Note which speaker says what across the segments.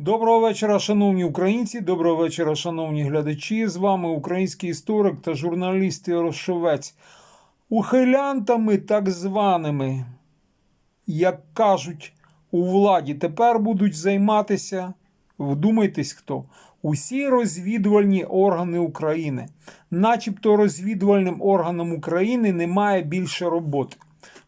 Speaker 1: Доброго вечора, шановні українці. Доброго вечора, шановні глядачі. З вами український історик та журналіст Ярошовець. Ухилянтами так званими, як кажуть у владі, тепер будуть займатися, вдумайтесь хто, усі розвідувальні органи України. Начебто розвідувальним органам України немає більше роботи.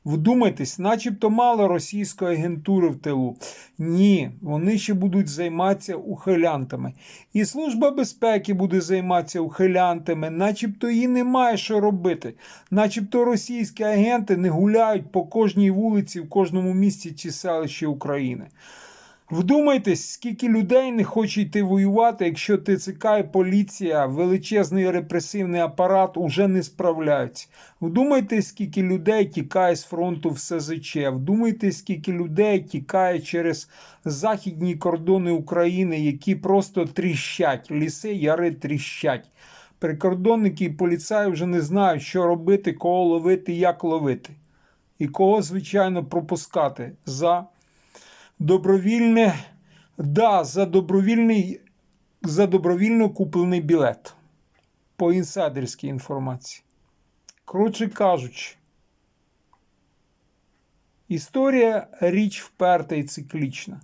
Speaker 1: Вдумайтесь, начебто мало російської агентури в тилу. Ні, вони ще будуть займатися ухилянтами. І Служба безпеки буде займатися ухилянтами, начебто їй немає що робити. Начебто російські агенти не гуляють по кожній вулиці в кожному місті чи селищі України. Вдумайтесь, скільки людей не хоче йти воювати, якщо ТЦК і поліція, величезний репресивний апарат уже не справляються. Вдумайтесь, скільки людей тікає з фронту в СЗЧ. Вдумайтесь, скільки людей тікає через західні кордони України, які просто тріщать. Ліси, яри тріщать. Прикордонники і поліцаї вже не знають, що робити, кого ловити, як ловити. І кого, звичайно, пропускати за добровільне, да, за добровільний, за добровільно куплений білет. По інсайдерській інформації. Коротше кажучи, історія річ вперта і циклічна.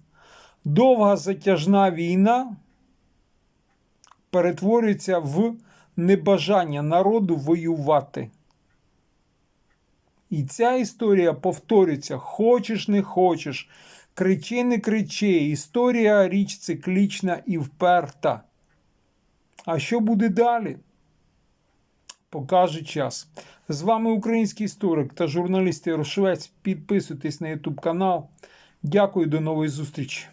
Speaker 1: Довга затяжна війна перетворюється в небажання народу воювати. І ця історія повторюється: хочеш, не хочеш, кричи, не кричи. Історія річ циклічна і вперта. А що буде далі? Покаже час. З вами український історик та журналіст Єрошвець. Підписуйтесь на YouTube канал. Дякую, до нової зустрічі.